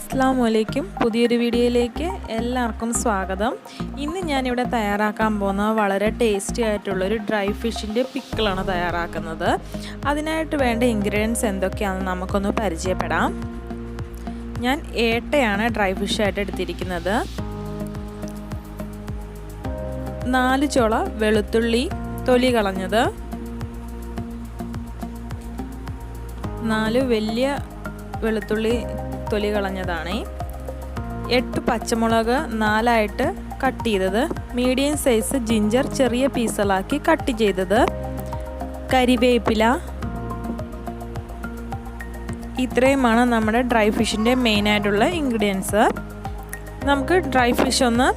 അസ്സാം വലൈക്കും പുതിയൊരു വീഡിയോയിലേക്ക് എല്ലാവർക്കും സ്വാഗതം. ഇന്ന് ഞാനിവിടെ തയ്യാറാക്കാൻ പോകുന്ന വളരെ ടേസ്റ്റി ആയിട്ടുള്ളൊരു ഡ്രൈ ഫിഷിന്റെ പിക്കിളാണ് തയ്യാറാക്കുന്നത്. അതിനായിട്ട് വേണ്ട ഇൻഗ്രീഡിയൻസ് എന്തൊക്കെയാണെന്ന് നമുക്കൊന്ന് പരിചയപ്പെടാം. ഞാൻ ഏട്ടയാണ് ഡ്രൈ ഫിഷായിട്ട് എടുത്തിരിക്കുന്നത്. നാല് ചോള വെളുത്തുള്ളി തൊലി കളഞ്ഞത്. നാല് വലിയ വെളുത്തുള്ളി തൊലി കളഞ്ഞതാണ്. എട്ട് പച്ചമുളക് നാലായിട്ട് കട്ട് ചെയ്തത്. മീഡിയം സൈസ് ജിഞ്ചർ ചെറിയ പീസുകളാക്കി കട്ട് ചെയ്തത്. കരിവേപ്പില. ഇത്രയുമാണ് നമ്മുടെ ഡ്രൈ ഫിഷിന്റെ മെയിനായിട്ടുള്ള ഇൻഗ്രീഡിയൻസ് നമുക്ക് ഡ്രൈ ഫിഷ് ഒന്ന്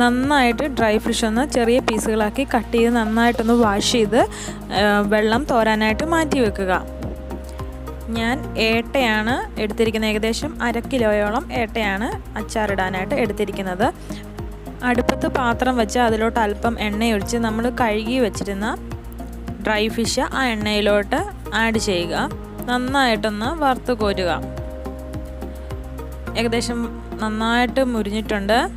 നന്നായിട്ട് ഡ്രൈ ഫിഷ് ഒന്ന് ചെറിയ പീസുകളാക്കി കട്ട് ചെയ്ത് നന്നായിട്ടൊന്ന് വാഷ് ചെയ്ത് വെള്ളം തോരാനായിട്ട് മാറ്റി വെക്കുക. ഞാൻ ഏട്ടയാണ് എടുത്തിരിക്കുന്നത്. ഏകദേശം അര കിലോയോളം ഏട്ടയാണ് അച്ചാറിടാനായിട്ട് എടുത്തിരിക്കുന്നത്. അടുപ്പത്ത് പാത്രം വെച്ച് അതിലോട്ട് അല്പം എണ്ണയൊഴിച്ച് നമ്മൾ കഴുകി വെച്ചിരുന്ന ഡ്രൈ ഫിഷ് ആ എണ്ണയിലോട്ട് ആഡ് ചെയ്യുക. നന്നായിട്ടൊന്ന് വറുത്ത് കോരുക. ഏകദേശം നന്നായിട്ട് മുരിഞ്ഞിട്ടുണ്ട്.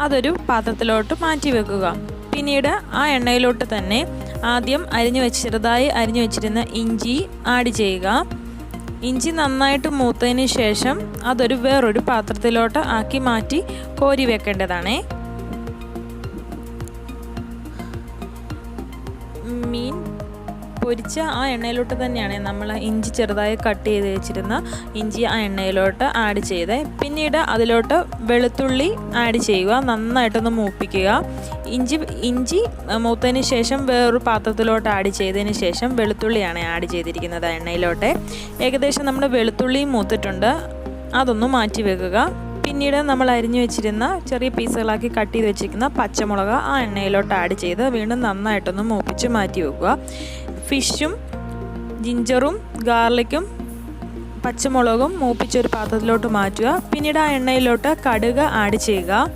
അതൊരു പാത്രത്തിലോട്ട് മാറ്റി വെക്കുക. പിന്നീട് ആ എണ്ണയിലോട്ട് തന്നെ ആദ്യം അരിഞ്ഞു വെച്ച് ചെറുതായി അരിഞ്ഞു വെച്ചിരുന്ന ഇഞ്ചി ആഡ് ചെയ്യുക. ഇഞ്ചി നന്നായിട്ട് മൂത്തതിന് ശേഷം അതൊരു വേറൊരു പാത്രത്തിലോട്ട് ആക്കി മാറ്റി കോരി വെക്കേണ്ടതാണേ. പൊരിച്ച ആ എണ്ണയിലോട്ട് തന്നെയാണ് നമ്മൾ ഇഞ്ചി ചെറുതായി കട്ട് ചെയ്ത് വെച്ചിരുന്ന ഇഞ്ചി ആ എണ്ണയിലോട്ട് ആഡ് ചെയ്ത്. പിന്നീട് അതിലോട്ട് വെളുത്തുള്ളി ആഡ് ചെയ്യുക. നന്നായിട്ടൊന്ന് മൂപ്പിക്കുക. ഇഞ്ചി ഇഞ്ചി മൂത്തതിന് ശേഷം വേറൊരു പാത്രത്തിലോട്ട് ആഡ് ചെയ്തതിന് ശേഷം വെളുത്തുള്ളിയാണ് ആഡ് ചെയ്തിരിക്കുന്നത് എണ്ണയിലോട്ട്. ഏകദേശം നമ്മുടെ വെളുത്തുള്ളിയും മൂത്തിട്ടുണ്ട്. അതൊന്ന് മാറ്റി വെക്കുക. പിന്നീട് നമ്മൾ അരിഞ്ഞു വെച്ചിരുന്ന ചെറിയ പീസുകളാക്കി കട്ട് ചെയ്ത് വെച്ചിരിക്കുന്ന പച്ചമുളക് ആ എണ്ണയിലോട്ട് ആഡ് ചെയ്ത് വീണ്ടും നന്നായിട്ടൊന്ന് മൂപ്പിച്ച് മാറ്റി വെക്കുക. ഫിഷും ജിഞ്ചറും ഗാർലിക്കും പച്ചമുളകും മൂപ്പിച്ചൊരു പാത്രത്തിലോട്ട് മാറ്റുക. പിന്നീട് ആ എണ്ണയിലോട്ട് കടുക് ആഡ് ചെയ്യുക.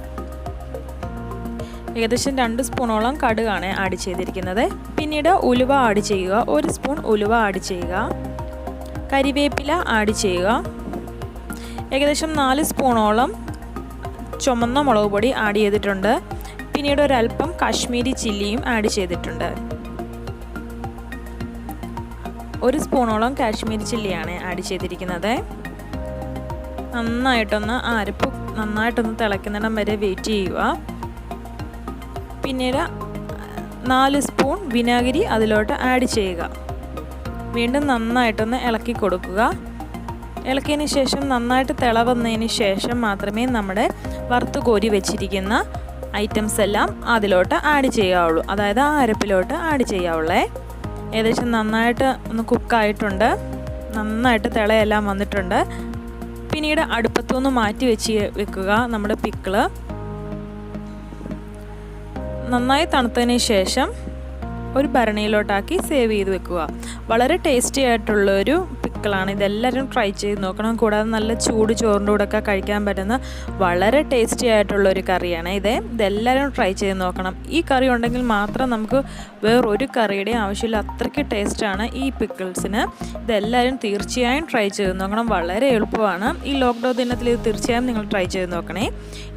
ഏകദേശം രണ്ട് സ്പൂണോളം കടുകാണ് ആഡ് ചെയ്തിരിക്കുന്നത്. പിന്നീട് ഉലുവ ആഡ് ചെയ്യുക. ഒരു സ്പൂൺ ഉലുവ ആഡ് ചെയ്യുക. കരിവേപ്പില ആഡ് ചെയ്യുക. ഏകദേശം നാല് സ്പൂണോളം ചുമന്ന മുളക് പൊടി ആഡ് ചെയ്തിട്ടുണ്ട്. പിന്നീട് ഒരല്പം കാശ്മീരി ചില്ലിയും ആഡ് ചെയ്തിട്ടുണ്ട്. ഒരു സ്പൂണോളം കാശ്മീരി ചില്ലിയാണ് ആഡ് ചെയ്തിരിക്കുന്നത്. നന്നായിട്ടൊന്ന് അരപ്പ് നന്നായിട്ടൊന്ന് തിളയ്ക്കുന്നിടം വരെ വെയിറ്റ് ചെയ്യുക. പിന്നീട് നാല് സ്പൂൺ വിനാഗിരി അതിലോട്ട് ആഡ് ചെയ്യുക. വീണ്ടും നന്നായിട്ടൊന്ന് ഇളക്കി കൊടുക്കുക. ഇളക്കിയതിന് ശേഷം നന്നായിട്ട് തിളവന്നതിന് ശേഷം മാത്രമേ നമ്മുടെ വറുത്ത് കോരി വെച്ചിരിക്കുന്ന ഐറ്റംസ് എല്ലാം അതിലോട്ട് ആഡ് ചെയ്യാവുള്ളൂ. അതായത് ആ അരപ്പിലോട്ട് ആഡ് ചെയ്യാവുള്ളേ. ഏകദേശം നന്നായിട്ട് ഒന്ന് കുക്കായിട്ടുണ്ട്. നന്നായിട്ട് തിളയെല്ലാം വന്നിട്ടുണ്ട്. പിന്നീട് അടുപ്പത്തുനിന്ന് മാറ്റി വെച്ച് വെക്കുക നമ്മുടെ പിക്കിൾ. നന്നായി തണുത്തതിന് ശേഷം ഒരു ഭരണിയിലോട്ടാക്കി സേവ് ചെയ്ത് വെക്കുക. വളരെ ടേസ്റ്റി ആയിട്ടുള്ളൊരു പിക്കിളാണ് ഇതെല്ലാവരും ട്രൈ ചെയ്ത് നോക്കണം. കൂടാതെ നല്ല ചൂട് ചോറിന്റെ കൂടെ ഒക്കെ കഴിക്കാൻ പറ്റുന്ന വളരെ ടേസ്റ്റി ആയിട്ടുള്ള ഒരു കറിയാണ് ഇത്. ഇതെല്ലാവരും ട്രൈ ചെയ്ത് നോക്കണം. ഈ കറി ഉണ്ടെങ്കിൽ മാത്രം നമുക്ക് വേറൊരു കറിയുടെ ആവശ്യമില്ല. അത്രയ്ക്ക് ടേസ്റ്റാണ് ഈ പിക്കിൾസിന് ഇതെല്ലാവരും തീർച്ചയായും ട്രൈ ചെയ്ത് നോക്കണം. വളരെ എളുപ്പമാണ്. ഈ ലോക്ക്ഡൗൺ ദിനത്തിൽ ഇത് തീർച്ചയായും നിങ്ങൾ ട്രൈ ചെയ്ത് നോക്കണേ.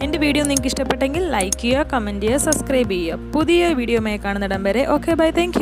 എന്റെ വീഡിയോ നിങ്ങൾക്ക് ഇഷ്ടപ്പെട്ടെങ്കിൽ ലൈക്ക് ചെയ്യുക കമന്റ് ചെയ്യുക സബ്സ്ക്രൈബ് ചെയ്യുക. പുതിയ വീഡിയോമായി കാണുന്നിടം വരെ. Okay bye thank